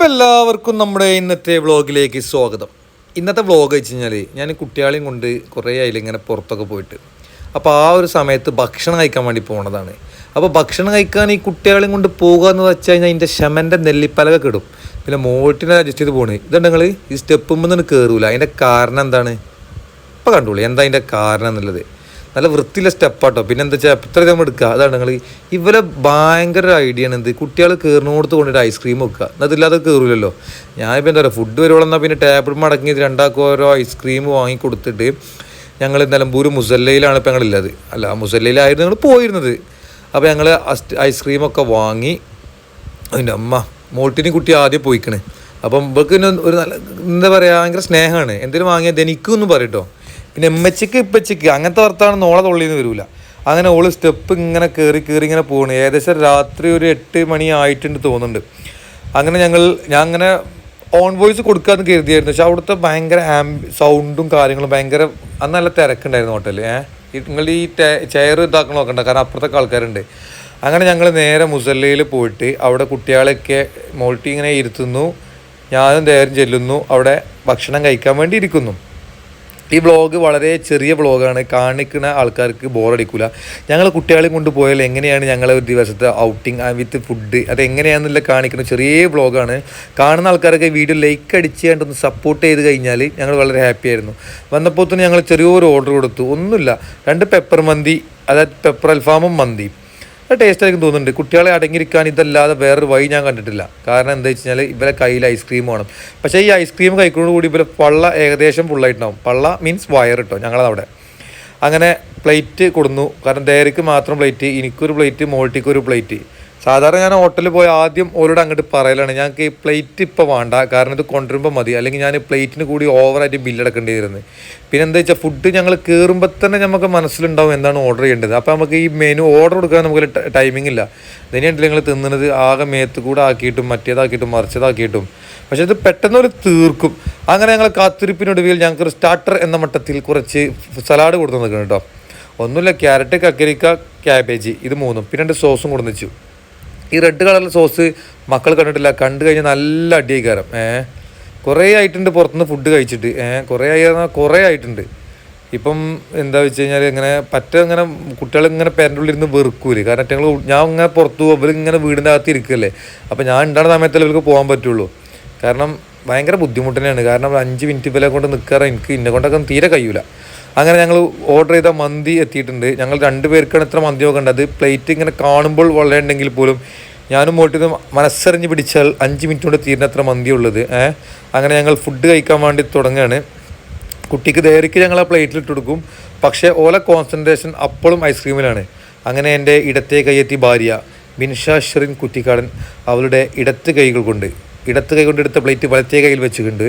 അപ്പോൾ എല്ലാവർക്കും നമ്മുടെ ഇന്നത്തെ വ്ളോഗിലേക്ക് സ്വാഗതം. ഇന്നത്തെ വ്ളോഗ് വെച്ച് കഴിഞ്ഞാൽ ഞാൻ കുട്ടികളെയും കൊണ്ട് കുറേ ആയില്ല ഇങ്ങനെ പുറത്തൊക്കെ പോയിട്ട് അപ്പോൾ ആ ഒരു സമയത്ത് ഭക്ഷണം കഴിക്കാൻ വേണ്ടി പോണതാണ്. അപ്പോൾ ഭക്ഷണം കഴിക്കാൻ ഈ കുട്ടികളെയും കൊണ്ട് പോകുക എന്ന് വെച്ച് കഴിഞ്ഞാൽ അതിന്റെ ശമന്റെ നെല്ലിപ്പലക കിടും. പിന്നെ മോട്ടിനെ അഡ്ജസ്റ്റ് ചെയ്ത് പോണ്. ഇതുണ്ട് നിങ്ങൾ ഈ സ്റ്റെപ്പുമ്പോൾ നിന്ന് കയറൂല അതിന്റെ കാരണം എന്താണ്? ഇപ്പം കണ്ടോളൂ. എന്താ അതിന്റെ കാരണം എന്നുള്ളത്? നല്ല വൃത്തിയിലെ സ്റ്റെപ്പാട്ടോ. പിന്നെ എന്താ വെച്ചാൽ എത്ര നമ്മൾ എടുക്കുക. അതാണ് നിങ്ങൾ ഇവരെ ഭയങ്കര ഐഡിയ ആണ് എന്ത്? കുട്ടികൾ കയറിനോടത്ത് കൊണ്ടിട്ട് ഐസ്ക്രീം വെക്കുക. എന്നതില്ലാതെ കയറില്ലല്ലോ ഞാനിപ്പോൾ എന്താ പറയുക ഫുഡ് വരുവോളെന്നാൽ പിന്നെ ടേബിൾ മടങ്ങിയത് രണ്ടാക്കും ഓരോ ഐസ്ക്രീം വാങ്ങി കൊടുത്തിട്ട് ഞങ്ങൾ നിലമ്പൂർ മുസല്ലയിലാണ് ഇപ്പോൾ ഞങ്ങളുള്ളത് അല്ല മുസല്ലയിലായിരുന്നു ഞങ്ങൾ പോയിരുന്നത്. അപ്പോൾ ഞങ്ങൾ ഐസ്ക്രീമൊക്കെ വാങ്ങി അതിന്റെ അമ്മ മോട്ടിന് കുട്ടി ആദ്യം പോയിക്കണേ. അപ്പം ഇവർക്ക് ഒരു നല്ല എന്താ പറയുക ഭയങ്കര സ്നേഹമാണ്. എന്തെങ്കിലും വാങ്ങിയത് എനിക്കൊന്നും പറയട്ടോ പിന്നെ എമ്മച്ചിക്ക് ഇപ്പച്ചിക്ക് അങ്ങനത്തെ വർത്താനം ഓളെ തുള്ളിന്ന് വരില്ല അങ്ങനെ ഓൾ സ്റ്റെപ്പ് ഇങ്ങനെ കയറി കയറി ഇങ്ങനെ പോകണ് ഏകദേശം രാത്രി ഒരു എട്ട് മണി ആയിട്ടുണ്ട് തോന്നുന്നുണ്ട്. അങ്ങനെ ഞങ്ങൾ ഞാൻ അങ്ങനെ ഓൺ വോയിസ് കൊടുക്കാമെന്ന് കരുതിയായിരുന്നു. പക്ഷെ അവിടുത്തെ ഭയങ്കര ആംബി സൗണ്ടും കാര്യങ്ങളും ഭയങ്കര അന്ന് നല്ല തിരക്കുണ്ടായിരുന്നു ഹോട്ടലിൽ ഏഹ്? നിങ്ങൾ ഈ ചെയർ ഇതാക്കണം നോക്കണ്ട. കാരണം അപ്പുറത്തൊക്കെ ആൾക്കാരുണ്ട്. അങ്ങനെ ഞങ്ങൾ നേരെ മുസല്ലയിൽ പോയിട്ട് അവിടെ കുട്ടികളെയൊക്കെ മോൾട്ടി ഇങ്ങനെ ഇരുത്തുന്നു. ഞാനും നേരം ചെല്ലുന്നു. അവിടെ ഭക്ഷണം കഴിക്കാൻ വേണ്ടി ഇരിക്കുന്നു. ഈ വ്ളോഗ് വളരെ ചെറിയ വ്ളോഗാണ് കാണിക്കുന്ന ആൾക്കാർക്ക് ബോറടിക്കില്ല ഞങ്ങൾ കുട്ടികളെയും കൊണ്ട് പോയാൽ എങ്ങനെയാണ് ഞങ്ങളെ ഒരു ദിവസത്തെ ഔട്ടിങ് വിത്ത് ഫുഡ് അത് കാണിക്കുന്ന ചെറിയ വ്ളോഗാണ് കാണുന്ന ആൾക്കാരൊക്കെ വീഡിയോ ലൈക്ക് അടിച്ച് കണ്ടൊന്ന് സപ്പോർട്ട് ചെയ്ത് കഴിഞ്ഞാൽ ഞങ്ങൾ വളരെ ഹാപ്പി ആയിരുന്നു. വന്നപ്പോൾ തന്നെ ഞങ്ങൾ ചെറിയൊരു ഓർഡർ കൊടുത്തു. ഒന്നുമില്ല. രണ്ട് പെപ്പർ മന്തി അതായത് പെപ്പർ അൽഫാമും മന്തി. അത് ടേസ്റ്റ് ആയിരിക്കും തോന്നുന്നുണ്ട്. കുട്ടികളെ അടങ്ങിയിരിക്കാൻ ഇതല്ലാതെ വേറൊരു വഴി ഞാൻ കണ്ടിട്ടില്ല. കാരണം എന്താ വെച്ച് കഴിഞ്ഞാൽ ഇവരെ കയ്യിൽ ഐസ്ക്രീം വേണം. പക്ഷേ ഈ ഐസ്ക്രീം കഴിക്കുന്നതോട് കൂടി ഇവരെ പള്ള ഏകദേശം ഫുള്ളായിട്ടുണ്ടാവും പള്ള മീൻസ് വയർ കിട്ടും ഞങ്ങളവിടെ അങ്ങനെ പ്ലേറ്റ് കൊടുന്നു. കാരണം ഡയറിക്ക് മാത്രം പ്ലേറ്റ് എനിക്കൊരു പ്ലേറ്റ് മോൾട്ടിക്കൊരു പ്ലേറ്റ് സാധാരണ ഞാൻ ഹോട്ടലിൽ പോയി ആദ്യം ഓരോട് അങ്ങോട്ട് പറയലാണ് ഞങ്ങൾക്ക് ഈ പ്ലേറ്റ് ഇപ്പോൾ വേണ്ട കാരണം ഇത് കൊണ്ടുവരുമ്പോൾ മതി. അല്ലെങ്കിൽ ഞാൻ പ്ലേറ്റിന് കൂടി ഓവറായിട്ട് ബില്ലടക്കേണ്ടി വരുന്നത് പിന്നെ എന്താ വെച്ചാൽ ഫുഡ് ഞങ്ങൾ കയറുമ്പോൾ തന്നെ നമുക്ക് മനസ്സിലുണ്ടാവും എന്താണ് ഓർഡർ ചെയ്യേണ്ടത്. അപ്പോൾ നമുക്ക് ഈ മെനു ഓർഡർ കൊടുക്കാൻ നമുക്ക് ടൈമിംഗ് ഇല്ല. ഇതിനുണ്ട് നിങ്ങൾ തിന്നുന്നത് ആകെ മേത്ത് കൂടെ ആക്കിയിട്ടും മറ്റേതാക്കിയിട്ടും മറിച്ചതാക്കിയിട്ടും. പക്ഷേ ഇത് പെട്ടെന്ന് ഒരു തീർക്കും. അങ്ങനെ ഞങ്ങൾ കാത്തിരിപ്പിനൊടുവിൽ ഞങ്ങൾക്ക് സ്റ്റാർട്ടർ എന്ന മട്ടത്തിൽ കുറച്ച് സലാഡ് കൊടുത്തു നിൽക്കണം കേട്ടോ ഒന്നുമില്ല ക്യാരറ്റ് കക്കരിക്ക ക്യാബേജ് ഇത് മൂന്നും. പിന്നെ രണ്ട് സോസും കൊടുത്തു വെച്ചു ഈ റെഡ് കളറിലെ സോസ് മക്കൾ കണ്ടിട്ടില്ല. കണ്ടു കഴിഞ്ഞാൽ നല്ല അടിയായിക്കാരം. ഏഹ് കുറേ ആയിട്ടുണ്ട് പുറത്തുനിന്ന് ഫുഡ് കഴിച്ചിട്ട്. ഏഹ് കുറേ ആയി കുറേ ആയിട്ടുണ്ട്. ഇപ്പം എന്താ വെച്ച് കഴിഞ്ഞാൽ ഇങ്ങനെ പറ്റ ഇങ്ങനെ കുട്ടികൾ ഇങ്ങനെ പേരന്റെ ഉള്ളിൽ ഇരുന്ന് വെറുക്കൂൽ. കാരണം ഞങ്ങൾ ഞാൻ ഇങ്ങനെ പുറത്തു പോകും. ഇവർ ഇങ്ങനെ വീടിന്റെ അകത്ത് ഇരിക്കല്ലേ. അപ്പം ഞാൻ ഉണ്ടാകുന്ന സമയത്തല്ലേ ഇവർക്ക് പോകാൻ പറ്റുള്ളൂ. കാരണം ഭയങ്കര ബുദ്ധിമുട്ട് തന്നെയാണ്. കാരണം അഞ്ച് മിനിറ്റ് വില കൊണ്ട് നിൽക്കാറ് എനിക്ക്. ഇന്നെ കൊണ്ടൊക്കെ തീരെ കഴിയൂല. അങ്ങനെ ഞങ്ങൾ ഓർഡർ ചെയ്ത മന്തി എത്തിയിട്ടുണ്ട്. ഞങ്ങൾ രണ്ട് പേർക്കാണ് ഇത്ര മന്തി നോക്കേണ്ടത് പ്ലേറ്റ് ഇങ്ങനെ കാണുമ്പോൾ വളരെയുണ്ടെങ്കിൽ പോലും ഞാനും മോട്ടിന്ന് മനസ്സറിഞ്ഞ് പിടിച്ചാൽ അഞ്ച് മിനിറ്റ് കൊണ്ട് തീരുന്ന അത്ര മന്തി ഉള്ളത്. ഏഹ് അങ്ങനെ ഞങ്ങൾ ഫുഡ് കഴിക്കാൻ വേണ്ടി തുടങ്ങുകയാണ് കുട്ടിക്ക് ധൈര്യക്ക് ഞങ്ങൾ ആ പ്ലേറ്റിൽ ഇട്ട് കൊടുക്കും. പക്ഷേ ഓല കോൺസെൻട്രേഷൻ അപ്പോഴും ഐസ്ക്രീമിലാണ് അങ്ങനെ എന്റെ ഇടത്തെ കൈയെത്തി ഭാര്യ ബിൻഷാ ഷെറിൻ കുറ്റിക്കാടൻ അവളുടെ ഇടത്ത് കൈകൾ കൊണ്ട് ഇടത്ത് കൈ കൊണ്ട് എടുത്ത പ്ലേറ്റ് വലത്തേ കയ്യിൽ വെച്ചുകൊണ്ട്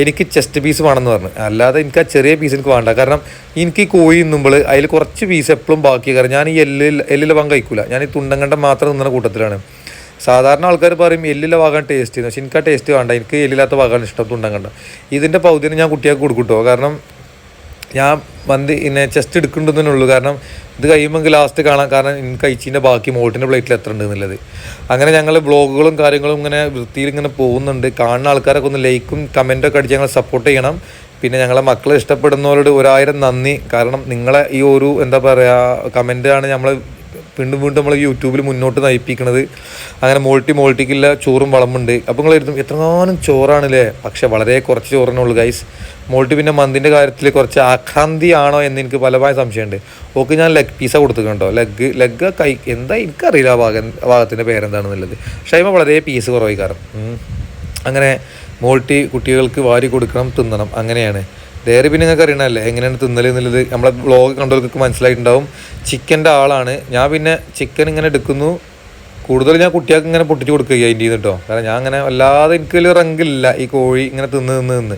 എനിക്ക് ചെസ്റ്റ് പീസ് വേണമെന്ന് പറഞ്ഞു. അല്ലാതെ എനിക്ക് ആ ചെറിയ പീസ് എനിക്ക് വേണ്ട. കാരണം എനിക്ക് കോഴി തിന്നുമ്പോൾ അതിൽ കുറച്ച് പീസ് എപ്പോഴും ബാക്കി കാരണം ഞാൻ ഈ എല്ലിൽ എല്ലിലെ ഭാഗം കഴിക്കില്ല ഞാൻ ഈ തുണ്ടങ്കണ്ട മാത്രം തിന്നുന്ന കൂട്ടത്തിലാണ്. സാധാരണ ആൾക്കാർ പറയും എല്ലിലെ ഭാഗം ടേസ്റ്റ് പക്ഷെ എനിക്ക് ആ ടേസ്റ്റ് വേണ്ട. എനിക്ക് എല്ലില്ലാത്ത ഭാഗമാണ് ഇഷ്ടം തുണ്ടങ്കണ്ട ഇതിന്റെ പൗതിന് ഞാൻ കുട്ടികൾക്ക് കൊടുക്കും കാരണം ഞാൻ മന്തി ഇന്നെ ചെസ്റ്റ് എടുക്കേണ്ടതന്നെ ഉള്ളൂ കാരണം ഇത് കഴിയുമ്പോൾ ലാസ്റ്റ് കാണാം. കാരണം എനിക്ക് കഴിച്ചിന്റെ ബാക്കി മോട്ടിന്റെ പ്ലേറ്റിൽ എത്ര ഉണ്ട് എന്നുള്ളത്. അങ്ങനെ ഞങ്ങൾ ബ്ലോഗുകളും കാര്യങ്ങളും ഇങ്ങനെ വൃത്തിയിൽ ഇങ്ങനെ പോകുന്നുണ്ട്. കാണുന്ന ആൾക്കാരൊക്കെ ഒന്ന് ലൈക്കും കമന്റൊക്കെ അടിച്ച് ഞങ്ങൾ സപ്പോർട്ട് ചെയ്യണം. പിന്നെ ഞങ്ങളെ മക്കളെ ഇഷ്ടപ്പെടുന്നവരോട് ഒരായിരം നന്ദി. കാരണം നിങ്ങളെ ഈ ഒരു എന്താ പറയുക കമന്റാണ് നമ്മൾ വീണ്ടും വീണ്ടും നമ്മൾ യൂട്യൂബിൽ മുന്നോട്ട് നയിപ്പിക്കുന്നത് അങ്ങനെ മോൾട്ടി മോൾട്ടിക്കില്ല ചോറും വളമുണ്ട്. അപ്പോൾ നിങ്ങൾ എഴുതും എത്രങ്ങാനും ചോറാണല്ലേ? പക്ഷേ വളരെ കുറച്ച് ചോറിനുള്ളൂ ഗൈസ് മോൾട്ടി പിന്നെ മന്തിന്റെ കാര്യത്തിൽ കുറച്ച് ആക്രാന്തി ആണോ എന്ന് എനിക്ക് പലമായ സംശയമുണ്ട്. ഓക്കെ ഞാൻ ലെഗ് പീസ കൊടുത്തിട്ടുണ്ടോ ലെഗ് ലെഗ് കൈ എന്താ എനിക്കറിയില്ല ആ ഭാഗം ഭാഗത്തിന്റെ പേരെന്താണെന്നുള്ളത്. പക്ഷേ വളരെ പീസ് കുറവായി കാരണം. അങ്ങനെ മോൾട്ടി കുട്ടികൾക്ക് വാരി കൊടുക്കണം തിന്നണം അങ്ങനെയാണ്. ഡയറി പിന്നെ നിങ്ങൾക്ക് അറിയണമല്ലേ എങ്ങനെയാണ് തിന്നൽ എന്നുള്ളത്? നമ്മളെ വ്ളോഗ് കണ്ടവർക്ക് മനസ്സിലായിട്ടുണ്ടാവും. ചിക്കന്റെ ആളാണ്. ഞാൻ പിന്നെ ചിക്കൻ ഇങ്ങനെ എടുക്കുന്നു. കൂടുതൽ ഞാൻ കുട്ടികൾക്ക് ഇങ്ങനെ പൊട്ടിച്ച് കൊടുക്കുക അതിന്റെ കേട്ടോ കാരണം ഞാൻ അങ്ങനെ വല്ലാതെ എനിക്ക് വലിയ റങ്കില്ല ഈ കോഴി ഇങ്ങനെ തിന്ന് തിന്ന് തിന്ന്.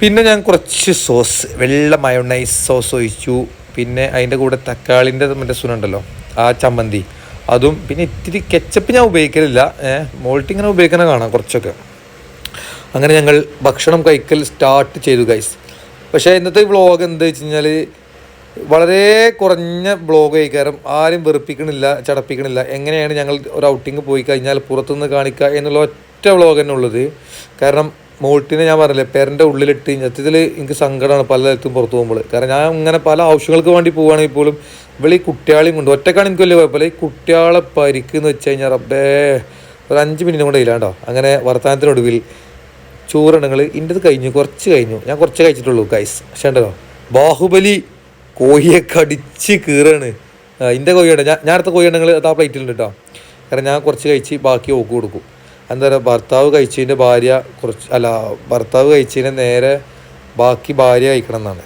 പിന്നെ ഞാൻ കുറച്ച് സോസ് വെള്ള മയോണൈസ് സോസ് ഒഴിച്ചു. പിന്നെ അതിന്റെ കൂടെ തക്കാളിന്റെ മറ്റേ സുനുണ്ടല്ലോ ആ ചമ്മന്തി. അതും പിന്നെ ഇത്തിരി കെച്ചപ്പ് ഞാൻ ഉപയോഗിക്കലില്ല. ഏഹ് മോൾട്ടിങ്ങനെ ഉപയോഗിക്കണ കാണാം കുറച്ചൊക്കെ. അങ്ങനെ ഞങ്ങൾ ഭക്ഷണം കഴിക്കൽ സ്റ്റാർട്ട് ചെയ്തു ഗൈസ് പക്ഷേ ഇന്നത്തെ വ്ളോഗ് എന്താ വെച്ച് കഴിഞ്ഞാൽ വളരെ കുറഞ്ഞ ബ്ലോഗ് കഴിക്കാരം ആരും വെറുപ്പിക്കണില്ല ചടപ്പിക്കണില്ല. എങ്ങനെയാണ് ഞങ്ങൾ ഒരു ഔട്ടിങ് പോയി കഴിഞ്ഞാൽ പുറത്തുനിന്ന് കാണിക്കുക എന്നുള്ള ഒറ്റ വ്ളോഗ് തന്നെ ഉള്ളത്. കാരണം മോൾട്ടിനെ ഞാൻ പറഞ്ഞില്ലേ പേരന്റെ ഉള്ളിലിട്ട് സത്യത്തിൽ എനിക്ക് സങ്കടമാണ് പല പുറത്തു പോകുമ്പോൾ. കാരണം ഞാൻ ഇങ്ങനെ പല ആവശ്യങ്ങൾക്ക് വേണ്ടി പോവുകയാണെങ്കിൽ പോലും ഇവിടെ ഈ കുട്ടികളെയും കൊണ്ട് ഒറ്റക്കാണ് എനിക്ക് വലിയ കുഴപ്പമില്ല. ഈ കുട്ടികളെ പരിക്ക് വെച്ച് കഴിഞ്ഞാൽ റബ്ബേ ഒരു അഞ്ച് മിനിറ്റ് കൊണ്ട് ഇല്ലാണ്ടോ? അങ്ങനെ വർത്തമാനത്തിനൊടുവിൽ ചോറുണ്ടെങ്കിൽ ഇന്റെത് കഴിഞ്ഞു കുറച്ച് കഴിഞ്ഞു. ഞാൻ കുറച്ച് കഴിച്ചിട്ടുള്ളൂ കൈസ് പക്ഷേ ഉണ്ടല്ലോ ബാഹുബലി കോഴിയെ കടിച്ച് കീറാണ്. ഇന്റെ കോഴിയുണ്ട് ഞാൻ ഞാൻ അടുത്ത കോഴിയുണ്ടെങ്കിൽ അത് ആ പ്ലേറ്റിലുണ്ട് കേട്ടോ കാരണം ഞാൻ കുറച്ച് കഴിച്ച് ബാക്കി ഓക്ക് കൊടുക്കും. എന്താ പറയുക ഭർത്താവ് കഴിച്ചതിന്റെ ഭാര്യ കുറച്ച് അല്ല ഭർത്താവ് കഴിച്ചതിന് നേരെ ബാക്കി ഭാര്യ കഴിക്കണം എന്നാണ്.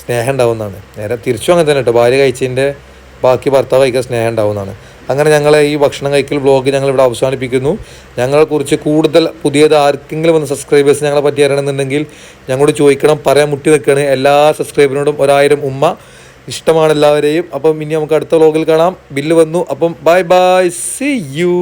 സ്നേഹം ഉണ്ടാവുന്നതാണ് നേരെ തിരിച്ചും അങ്ങനെ തന്നെ കേട്ടോ ഭാര്യ കഴിച്ചതിന്റെ ബാക്കി ഭർത്താവ് കഴിക്കാൻ സ്നേഹം ഉണ്ടാവുന്നതാണ് അങ്ങനെ ഞങ്ങളെ ഈ ഭക്ഷണം കഴിക്കൽ ബ്ലോഗ് ഞങ്ങൾ ഇവിടെ അവസാനിപ്പിക്കുന്നു ഞങ്ങളെക്കുറിച്ച് കൂടുതൽ പുതിയത് ആർക്കെങ്കിലും ഒന്ന് സബ്സ്ക്രൈബേഴ്സ് ഞങ്ങളെ പറ്റി അറിയണമെന്നുണ്ടെങ്കിൽ ഞങ്ങളോട് ചോദിക്കണം പറയാൻ മുട്ടി നിൽക്കുകയാണ്. എല്ലാ സബ്സ്ക്രൈബറിനോടും ഒരായിരം ഉമ്മ. ഇഷ്ടമാണ് എല്ലാവരെയും. അപ്പം ഇനി നമുക്ക് അടുത്ത വ്ലോഗിൽ കാണാം. ബില്ല് വന്നു. അപ്പം ബൈ ബൈ സി യു